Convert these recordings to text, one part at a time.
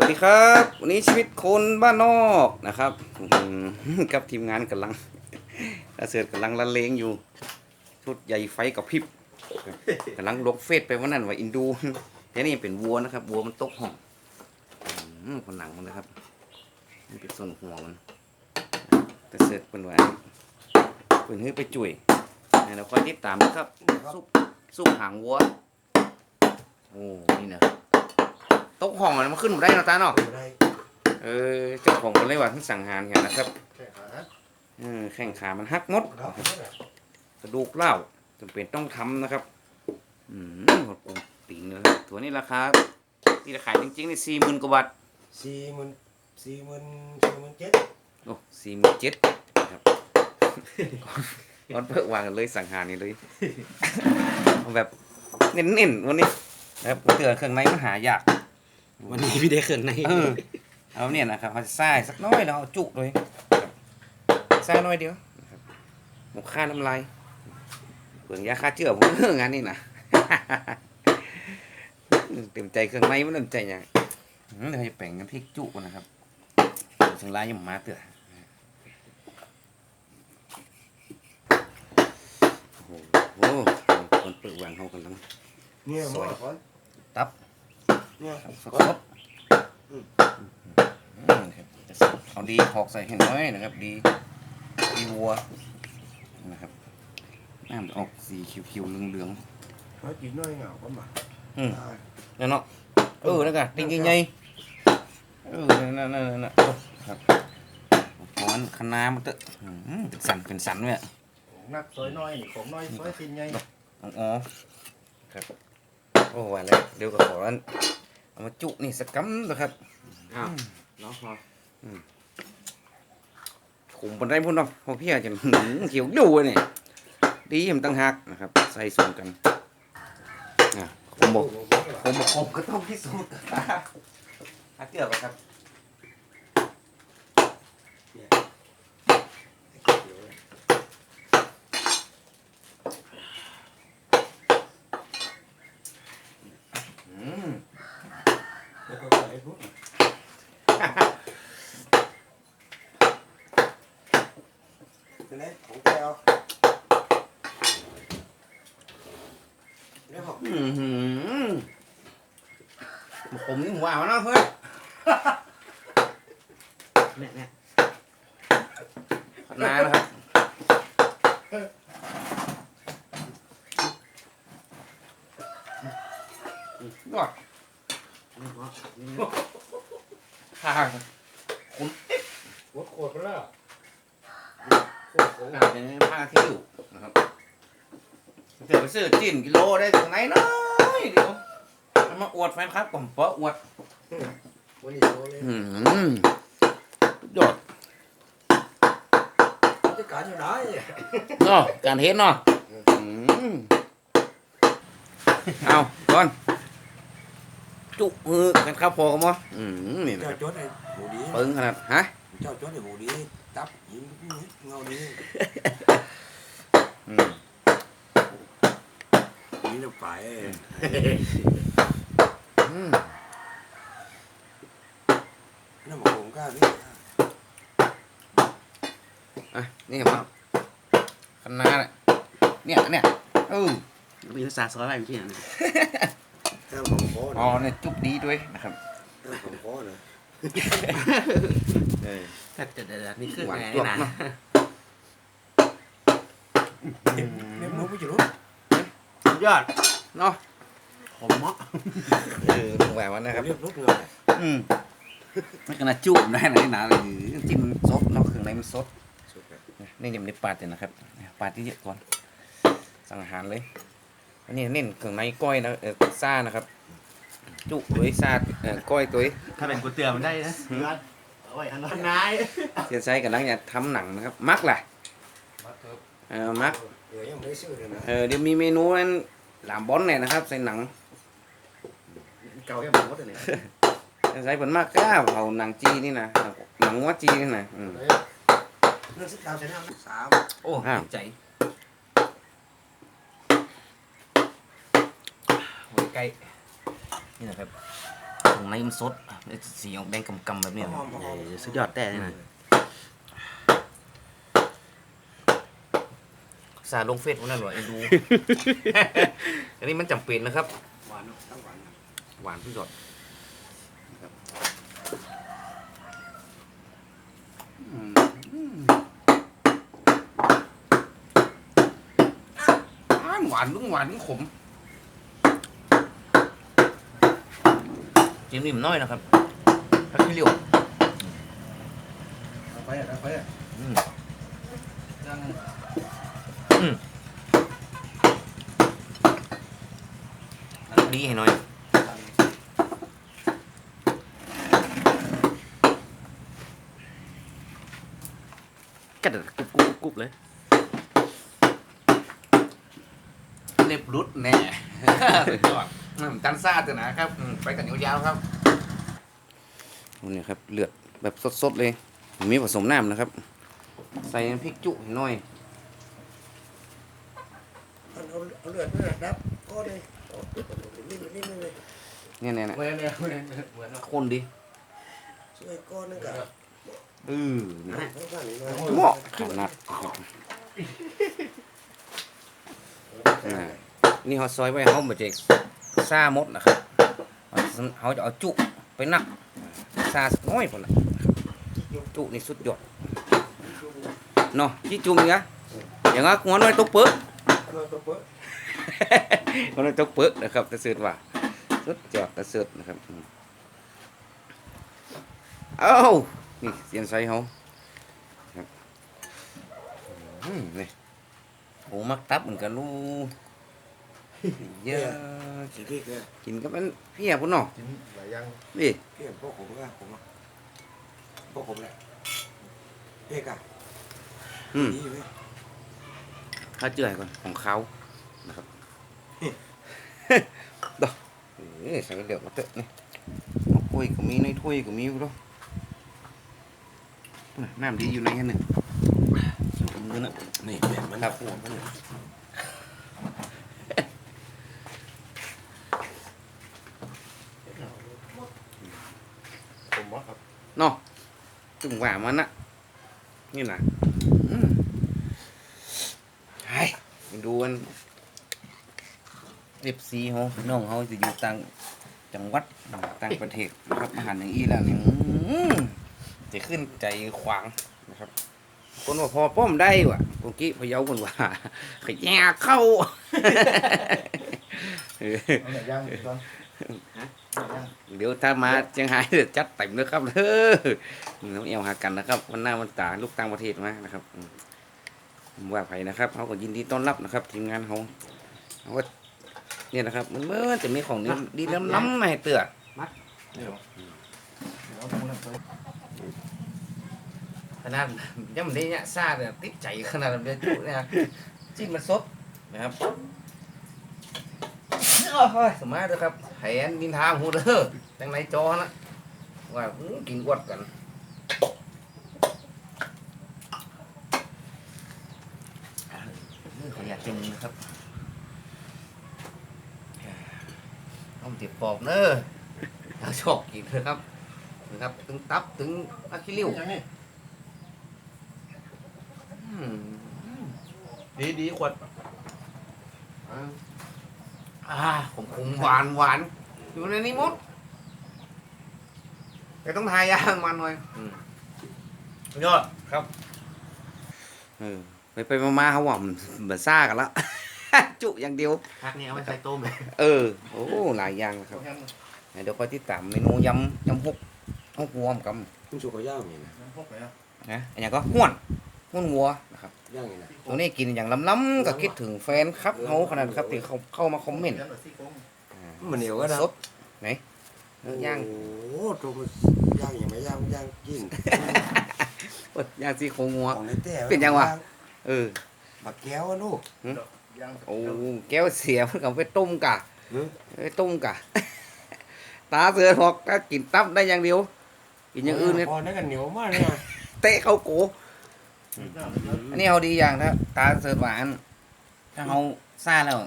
วัสดีครับ วันนี้ชีวิตคนบ้านนอกนะครับกับทีมงานกำลังอาเสือกกำลังละเลงอยู่ ชุดใหญ่ไฟกับพริบกำลังลงเฟซไปวันนั้นว่าอินดูแต่นี่เป็นวัวนะครับ วัวมันตกห้องอคนหนังมันนะครับนี่เป็นส่วนหัวมันแต่เสือเป็นว่าเป็นให้ไปจุ่ยให้เราคอยติดตามนะครับซุปซุปหางวัวโอ้นี่นะ ตกห้องมันมาขึ้นมาได้เนาะตาเนาะได้เออเจ้าของคนเลยว่าทั้งสั่งหารกันนะครับแค่ขาฮะเออแข้งขามันหักหมดครับกระดูกเล่าวจำเป็นต้องทำนะครับ อืมหดปุ่มติ่งเลยครับตัวนี้ราคาที่จะขายจริงๆนี่สี่หมื่นกว่าบาทสี่หมื่นสี่หมื่นสี่หมื่นเจ็ดโอ้สี่หมื่นเจ็ดครับก่อนเพิ่งวางกันเลยสั่งหารนี่เลยเอาแบบเน้นๆวันนี้นะครับเตือนเครื่องในมันหายาก วันนี้พี่ได้เครื่องในเออเอาเนี่ยนะครับเอาใส่สักน้อยแล้วเอาจุเลยครับใส่น้อยเดียวนะครับหมกค่าน้ำลายเปลืองยาฆ่าเชื้อผมเรื่องงานนี่นะเต็มใจเครื่องในมันเต็มใจอย่างอืมเดี๋ยวจะแป่งกันพริกจุก่อนนะครับถึงลายยังมาเตือโอ้โหคนเปิดวางเขากันแล้วเนี่ยสหมวอยก่อนตับ เนี่ยสดสดอืมครับเอาดีหอกใส่ให้น้อยนะครับ ดีดีวัวนะครับน้ำออกสีเขียวๆเหลืองเขาจีน้อยเหงาก็มาๆอืมนั่นเนาะเออนั่นกะติงยังไงเออนั่นนั่นนั่นนั่นครับหอนคณะมันเตอะอืมเป็นสันเป็นสันเลยอะนักซอยน้อยนี่ของน้อยซอยสินใหญ่อ๋อครับโอ้ว่าแล้วเดี๋ยวก็ขออัน เอามาจุนี่สักกำนะครับอ้าวน้องพอขุมบนได้พุ่นเนาะพอพี่อาจจะหืมเขียวดูอะเนี่ยดีมันตั้งหักนะครับ ใส่ส่วนกันอะผมบอกผมบอกผมก็ต้องพิสูจน์อาเตือกครับอืม แล้วก็ใส่พุทธเป็นไงของแกเอาเนี่ยบอก อืมหืม ผมนี่หวานเนาะเฮ้ยเนี่ยเนี่ยนานนะครับยอดนี่พอนี่ข้างหัวโคตรแล้วโคตรโคตรอาจจะผ้าที่อยู่นะครับเดี๋ยวไปซื้อจิ้นกิโลได้ตรงไหนเนาะเดี๋ยวเอามาอวดแฟนครับผมเปาะอวด วันนี้โตเลยอืมยอดจะการอยู่ไหนเนาะการเห็นเนาะอืมเอาก่อนจุมือกันครับพอกันมั้อืมนี่นะเจ้าครับจดไอ้หูดีปึ้งขนาดฮะเจ้าจดไอ้หูดีตับยิ้มเงาดีอืมนี่เราไปอืมนั่นบอกผม กล้าพี่อะนี่ครับคณะเนี่ยเนี่ยเนี่ยเออมีภาษาซอยอะไรพี่อะถ้าผมโค้อ๋อเนี่ยจุบดีด้วยนะครับถ้าผมโค้นะเออแต่แต่แต่นี่คือหวานไงกรอบนะเนอะเล็บมือไม่จะรู้สุดยอดเนาะผมเนาะเออลงแหวนวันนะครับเรียบรุดเงาอืม ไม่ขนาดจุบได้นะนี่นะเลยจิ้มซดเนาะเครื่องในมันซดสุดเลยนี่ยังไม่ได้ปาดเลยนะครับปาดที่เยอะก่อนสั่งอาหารเลยอันนี้เน้นเครื่องในก้อยนะเออซ่านะครับ จุด้วยซ่าเออก้อยตัวถ้าเป็นก๋วยเตี๋ยวมันได้นะเอาไว้อันนั้นนายเสียใจกันแล้วเนี่ยทำหนังนะครับ มักแหละมาเถอะเออมักเดี๋ยวยังไม่ได้ซื้อเลยนะเออเดี๋ยวมีเมนูนั้นหลามบอนเนี่ยนะครับ ใส่หนังเก่าแค่บอกว่าแต่เนี่ย ใส่ผลมากก้าเผาหนังจีนี่นะหนังวัวจีนี่นะอืมเรื่องสิบดาวใช่ไหมสามโอ้อ้าวใจหัวไก่นี่นะครับตรงในมันสดสีออกแดงกำๆแบบเนี้ยเออสุดยอดแต่นี่นะสาลงเฟซพวกนั้นหรอไอ้ดู อันนี้มันจำเป็นนะครับ หวานเนอะต้องหวานนะหวานสุดยอดอืมอ้าว หวานลุงหวานลุงขมจิ้มนิ่มน้อยนะครับถ้าขี้เหลียวเอาไปอะเอาไปอะอืมยังดีให้หน่อย กระดกกุบกุบกุบเลยเล็บรุดแน่ สุดยอดอืมกันซ่าตัวนะครับอืมไปกันยาวๆครับ นี่ครับเลือดแบบสดๆเลยมีผสมน้ำนะครับ ใส่น้ำพริกจุให้หน่อย เอาเอาเอาเลือดเลือดดับก็เลยเอานิ่มนิ่มเลยเนี่ยเนี่ยเหมือนเนี่ยเหมือนเหมือนเนอะคนดิช่วยก้อนนึงกับ เออนี่ทั้งฝั่งนี้มาเหมาะขนาดอ่านี่เขาซอยไว้เขาบาเจกซ่าหมดนะครับเขาจะเอาจุไปนักซาสักน้อยพอละจุนี่สุดยอดเนาะที่จุ่มอย่างเงี้ยอย่างงั้นหัวน้อยตกเปิ้ลเราตัวเปิดหัวน้อยตกเปิ้ลนะครับตะเสือว่าสุดยอดตะเสือนะครับอืมเอ้า นี่เสียนใส่เขาครับอืมนี่โอ้มักตับเหมือนกันลูกเยอะสีพริกเนี่ยกินก็เป็นเพี้ยพุ่นเนาะกินหลายอย่างนี่พี่เห็นพวกผมก็ผมอะพวกผมแหละเอกอะอืมดีอยู่เลยข้าวเจือก่อนของเขานะครับดอกเอ้ยใส่เหลือมาเตอะนี่เอาถ้วยก็มีในถ้วยก็มีอยู่ด้วย น่ะน้ำดีอยู่ในนั้นหนึ่งมือนะนี่แม่มันครับหัวมันเนี่ยผมว่าครับเนาะจุ่มหวานมันนะนี่นะอืมไห้ไปดูกันเอฟซีเขาพี่น้องเขาจะอยู่ต่างจังหวัดต่างประเทศนะครับอาหารอย่างอีแล้วนี่อื้อ จะขึ้นใจขวางนะครับคนว่าพอป้อมได้ว่ะเมื่อกี้พะเยาคนว่าขยะเข้าเออเอาไหนย่างตอนเดี๋ยวถ้ามาเชียงรายเดี๋ยวจัดเต็มนะครับเด้อน้องเอวหากันนะครับ วันหน้าวันตาลูกต่างประเทศมานะครับอืมผมว่าไผนะครับเขาก็ยินดีต้อนรับนะครับ ทีมงานเขาเขาก็เนี่ยนะครับมันเมื่อจะมีของดีดีล้ำๆมาให้เตือเดี๋ยวเอาตรงนั้นไป ขนาดยังไม่ได้เนี่ยซาเนี่ยติดใจขนาดนั้นเลยจุเนี่ยจิ้มมันสดนะครับโอ้ยสมัยเด้อครับแหนดินทางหูเด้อจังไรจอนะว่ากินอวดกันนี่ขออยากกินนะครับต้องติดปอบเนอะเราชอบกินนะครับนะครับตึงตับตึงอะคิริว ดีดีขวดอ่าผมคงหวานหวานอยู่ในนี้หมดแต่ต้องทายามันหน่อยอืมยอดเออไปไปมาๆเขาว่ามันเหมือนซ่ากันละจุอย่างเดียวพักนี้เอาไปใส่ต้มเลยเออ โอ้หลายอย่างนะครับ เดี๋ยวคอยติดตามเมนูยำยำฮกฮกวัวมกับคุณสุกก็ย่างอย่างนี้นะพวกไหนอะนะอันนี้ก็ห้วน ห้วนวัวนะครับย่างอย่างนี้นะตรงนี้กินอย่างล้ำๆก็คิดถึงแฟนครับเขาขนาดครับที่เขาเข้ามาคอมเมนต์ย่างแบบซี่โครงอ่ามันเหนียวก็นะสดไหนเออย่างโอ้โหตัวมันย่างอย่างไม่ย่างย่างกินเอ้ยย่างซี่โครงงัวของในแต่เป็นยังวะเออบักแก้วอะลูกย่างโอ้แก้วเสียมันก็ไปต้มกะหึไปต้มกะตาเสือหอกก็กินตับได้อย่างเดียวกินอย่างอื่นเนี่ยพอนั่นกันเหนียวมากเลยนะเตะเข้าโก อันนี้เอาดีอย่างถ้าตาเสือหวาน ถ้าเขาซ่าแล้ว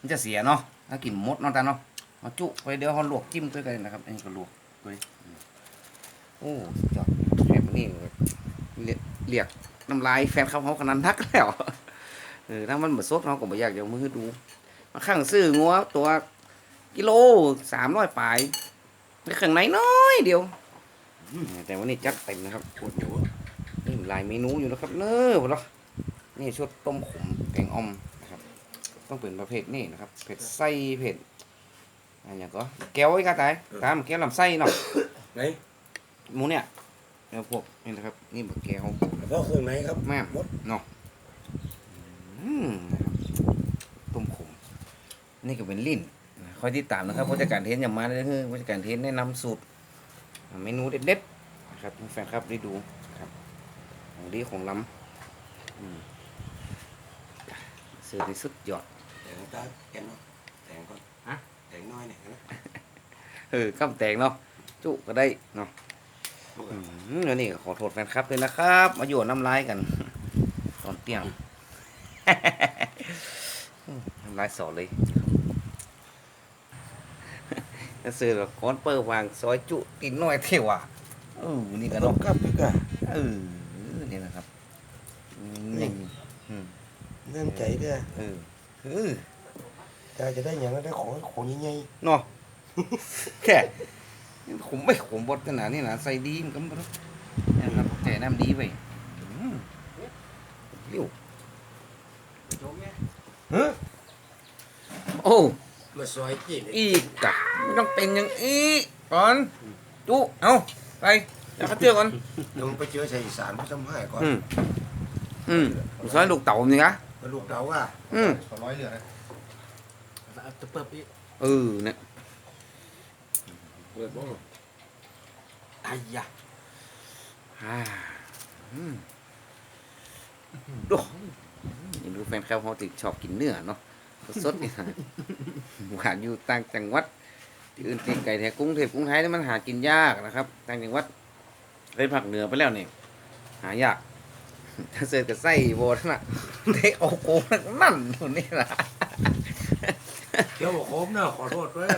มันจะเสียเนาะถ้ากินหมดเนาะตาเนาะเอาจุไปเดี๋ยวเขาลวกจิ้มด้วยกันนะครับอันนี้ก็ลวกโอ้สุดยอดแฟนนี่แบบเรียกเรียกน้ำลายแฟนเขาเขาขนาดนักแล้วเออถ้ามันเหมือนสดเขาก็ไม่อยากจะเอามือดูมาข้างซื้องัวตัวกิโลสามร้อยปลายในข้างในน้อยเดียว แต่วันนี้จัดเต็มนะครับปวดหัวนี่ หลายเมนูอยู่นะครับ เนอพอแล้วนี่ชุดต้มขมแกงอ่อมนะครับ ต้องเป็นประเภทนี่นะครับ เผ็ดไส้เผ็ดอะไรอย่างก็แก้วไอ้กาตายตามแก้วลำไส้เนาะไหนหมูเนี่ยแล้วพวกนี่นะครับ นี่บะแก้วเพราะเครื่องไหนครับแม่มดเนาะอืมนะครับต้มขมนี่ก็เป็นลิ้นนะคอยติดตามนะครับผู้จัดการเทนอย่ามาเลยคือผู้จัดการเทนแนะนำสูตรเมนูเด็ดๆนะครับให้แฟนครับได้ดูครับ ของดีของล้ำอืมเสือที่สุดยอดแต่งตาแกนเนาะแต่งก่อนฮะแต่งน้อยเนี่ยนะเออข้ามแตงเนาะจุก็ได้เนาะอืมแล้วนี่ก็ขอโทษแฟนครับเลยนะครับ มาโยนน้ำลายกัน ตอนเตียงอืมน้ำลายสอเลยจะซื้อแบบก้อนเปิดวางซอยจุตินน้อยเทวะเออนี่ก็ต้เนาะมกับพี่กะเออ นี่นะครับอืมนี่อืมเริ่มใจเด้อเออเออจะจะได้อย่างนั้นได้ของของใหญ่เนาะแค่ขมไม่ขมบดขนาดนี้นะใส่ดีมันก็ไม่รู้นะครับแต่น้ำดีไปอืมเลี้ยวๆฮะโอ้มาซอยจีนอีกกะไม่ต้องเป็นอย่างอีกก่อนจุเอาไป เดี๋ยวเขาเจอก่อนเดี๋ยวมึงไปเจอชายอีสานพี่ทำให้ก่อนอืมอืมซอยลูกเต่านี่นะแล้วลูกเราอะอืมขอร้อยเหลือนะจะเปิดอีกเออเนี่ยเปิดบ้างไอ้ยะอ่าอืมดูนี่ดูแฟนเขาเขาติดชอบกินเนื้อเนาะสดๆนี่ฮะหวานอยู่ต่างจังหวัดที่อื่นตีนไก่แถวกรุงเทพกรุงไทยนี่มันหากินยากนะครับ ต่างจังหวัด เลยผักเหนือไปแล้วนี่หายากถ้าเสิร์ฟกับไส้โบนน่ะได้โอโกนั่นคนนี้ล่ะเดี๋ยวบอกโคมเนาะขอโทษด้วย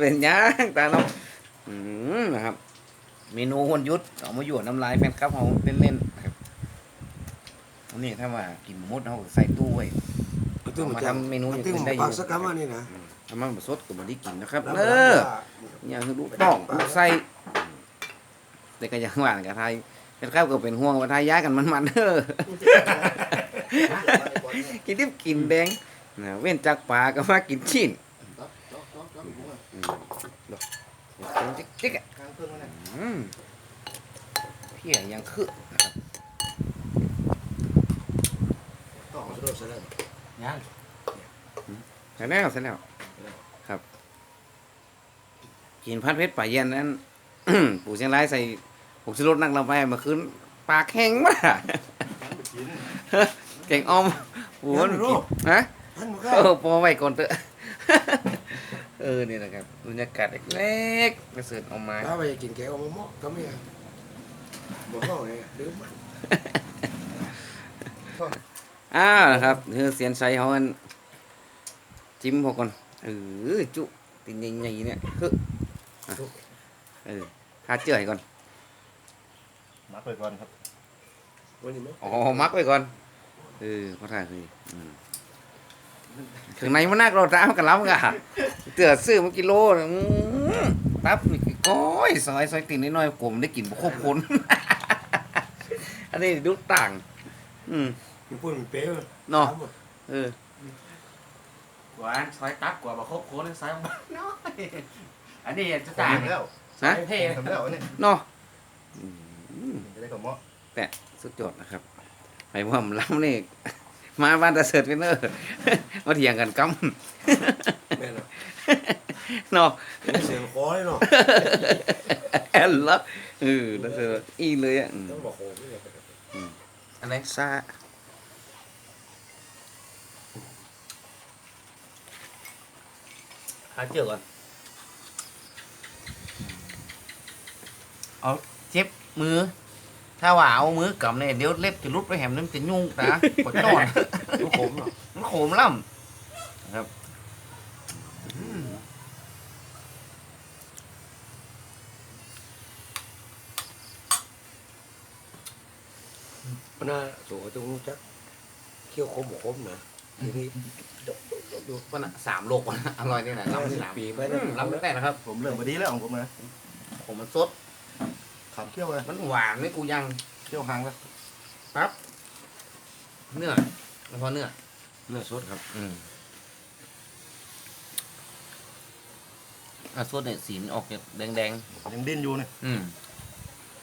เป็นย่างตาเนาะอืมนะครับ เมนูวันหยุดเอามาหยวนน้ำลายแฟนคลับเขาเล่นๆนะครับอันนี้ถ้าว่ากินหมดเขาก็ใส่ตู้ไว้เอามาทำเมนูอย่างอื่นได้อยู่ปักสักคำว่านี่นะ ถ้ามันบสดก็บ่ได้กินนะครับแล้วเอออย่างคือลูกต้องลูกไส้แต่ก็อยังว่ากับไทยเป็นข้าวก็เป็นห่วงว่าไทยย้ายกันมันมันๆเด้อกินทิพกินแดงนะเว้นจากปลาก็มากินชิ้นจิ๊กจิ๊กๆอะกลางเครื่องนั่นแหละอืมเพี้ยยังคือนะครับต้องขอโทษซะแล้วยังเสร็จแล้วเสร็จแล้วครับ กินพัดเพชรป่าเย็นนั้น ปู่เชียงรายใส่ผงชูรสนักเราไปเมื่อคืนปากแห้งมากเก่งออมโอ้โหมันกินฮะท่านบอกเอว่าอพอไว้ก่อนเถอะเออนี่นะครับบรรยากาศเล็กๆกระเสริฐออกมาถ้าไปกินแกงเอามาหม้อก็ไม่เอาบอกเขาไงลืมมันอ้าวนะครับเธอเสียนใส่เขากันจิ้มพอก่อนเออจุตินใหญ่ๆเนี่ยคืออะ เออหาเจือให้ก่อนมาเปิดก่อนครับวันนี้ไหมอ๋อ มักไว้ก่อน เออเขาถ่ายคืออืมข้างในมันน่ากรอตามกันแล้วกะเตือซื้อมากิโลนึงอื้อตับนี่ก้อยซอยซอยตีนน้อยๆกลมได้กินบ่ครบคน อันนี้ดูต่าง อืมมันพูดมันเป๊ะเนาะเออหวานซอยตับกว่าบะครบโค้งซอยบ้านน้อยอันนี้จะต่างแล้ว ฮะเท่ทำแล้วเนี่ยเนาะอืมจะได้กับหม้อแต่สุดยอดนะครับไปว่ามันล้ำนี่มาบ้านตาเสิร์ตเป็นเนอร์มาเถียงกันกแม่เนาะำเนาะเสียงคอเลยเนาะแอนละเออตาเสิร์ตอีเลยอะอืมต้องบอกโคมนี่แหละอันไหนซาหาเจอก่อน เอาเจ็บมือ ถ้าว่าเอามือกำเนี่ยเดี๋ยวเล็บจะรุดไปแหมนี่มันจะยุ่งนะปวดนอนมันขมมันขมล่ำครับหน้าสวยตรงนู้นจักเคี่ยวขมขมนะทีนี้ดกดูวัน่ะสามโลกวัะอร่อยนี่แหละลำสามปีไปแล้วลำไม่แต่นะครับ ผมเริ่มมาดีแล้วของผมนะผมมันสด เที่ยวเลยมันหวานไม่กูยังเที่ยวหางแล้วเนื้อแล้วพอเนื้อเนื้อสดครับ อืมอะสดเนี่ยสีมันออกแดงแดงยังดิ้นอยู่เนี่ยๆอืม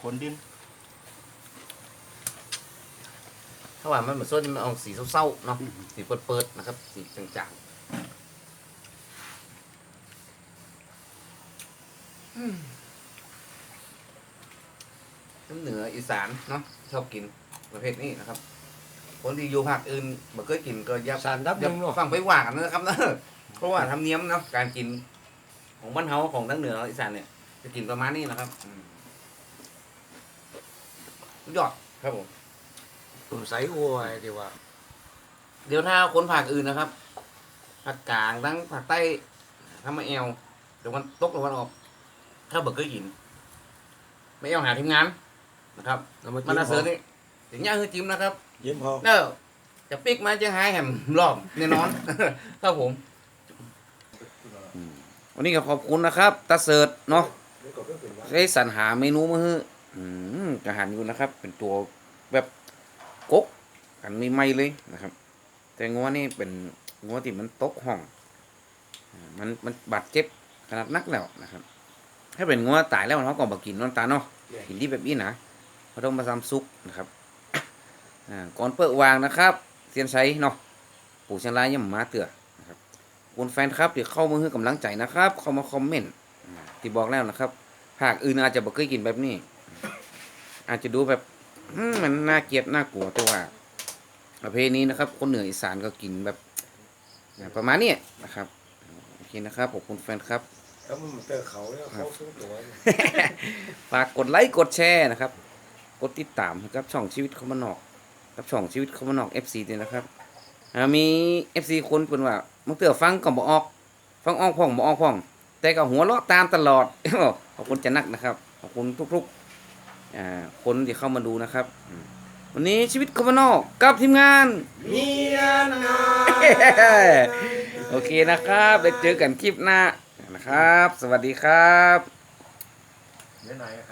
คนดิ้นถ้าว่ามันเหมือนสดมันออกสีเศร้าๆเนาะสีเปิดๆนะครับ สีจางๆอืม น้ำเหนืออีสานเนาะชอบกินประเภทนี้นะครับ คนที่อยู่ภาคอื่นบ่เคยกินก็อย่าสารดับอหย่านึงเนาะ ฟังไปว่ากันนะครับเนอะเพราะว่าทำเนียมเนาะการกินของบ้านเฮาของทั้งเหนืออีสานเนี่ย จะกินประมาณนี้นะครับอืมสุดยอดครับผมตุ่มใสโอ้ยดีว่า เดี๋ยวถ้าคนภาคอื่นนะครับภาคกลางทั้งภาคใต้ทั้งมาแอลเดี๋ยวมันตกตะวันออก ถ้าเบิกก็ยิน ไม่เอาหาทีมงาน นะครับแล้วมามันน่าเสือนี่ถึงย่างคือจิ้มนะครับ เยิ้มพอ เนอะจะปิกมาจะหายแหมรอบแน่นอน ครับผม วันนี้ก็ขอบคุณนะครับตาเสิร์ตเนาะได้สรรหาเมนูมาให้อืมอาหารอยู่นะครับ เป็นตัวแบบกกกันไม่ไม่เลยนะครับ แต่งัวนี่เป็นงัวที่มันตกห้องอ่ามันมันบาดเจ็บขนาดนักแล้วนะครับ ถ้าเป็นงัวตายแล้วเขาก็บอกกินนอนตาเนาะกินที่แบบนี้นะ เขาต้องมาทำซุปนะครับอ่าก่อนเปิดวางนะครับเซียนไซเนาะปู่เชียงรายยังมาเตือนะครับคุณแฟนครับเดี๋ยวเข้ามาให้กำลังใจนะครับ เข้ามาคอมเมนต์อ่าที่บอกแล้วนะครับภาคอื่นอาจจะบ่เคยกินแบบนี้ อาจจะดูแบบอืมมันน่าเกลียดน่ากลัวแต่ว่าประเพณีนะครับ คนเหนืออีสานก็กินแบบอ่าประมาณนี้นะครับโอเคนะครับขอบคุณแฟนครับแล้วมันเจอเขาแล้วเขาสู้ตัวฝากกดไลค์กดแชร์นะครับ กดติดตามนะครับช่องชีวิตเขามานอกกับช่องชีวิตเขามานอก FC ด้วยนะครับอ่ามี FC คนเป็นว่ามึงเตือฟังก็บ่ออก ฟังออกพ่องบ่ออกพ่อง แต่ก็หัวเราะตามตลอดขอบคุณจะนักนะครับขอบคุณทุกๆอ่าคนที่เข้ามาดูนะครับ วันนี้ชีวิตเขามานอกกับทีมงานมียนาโอเคนะครับไปเจอกันคลิปหน้านะครับ สวัสดีครับเดี๋ยวนายขาย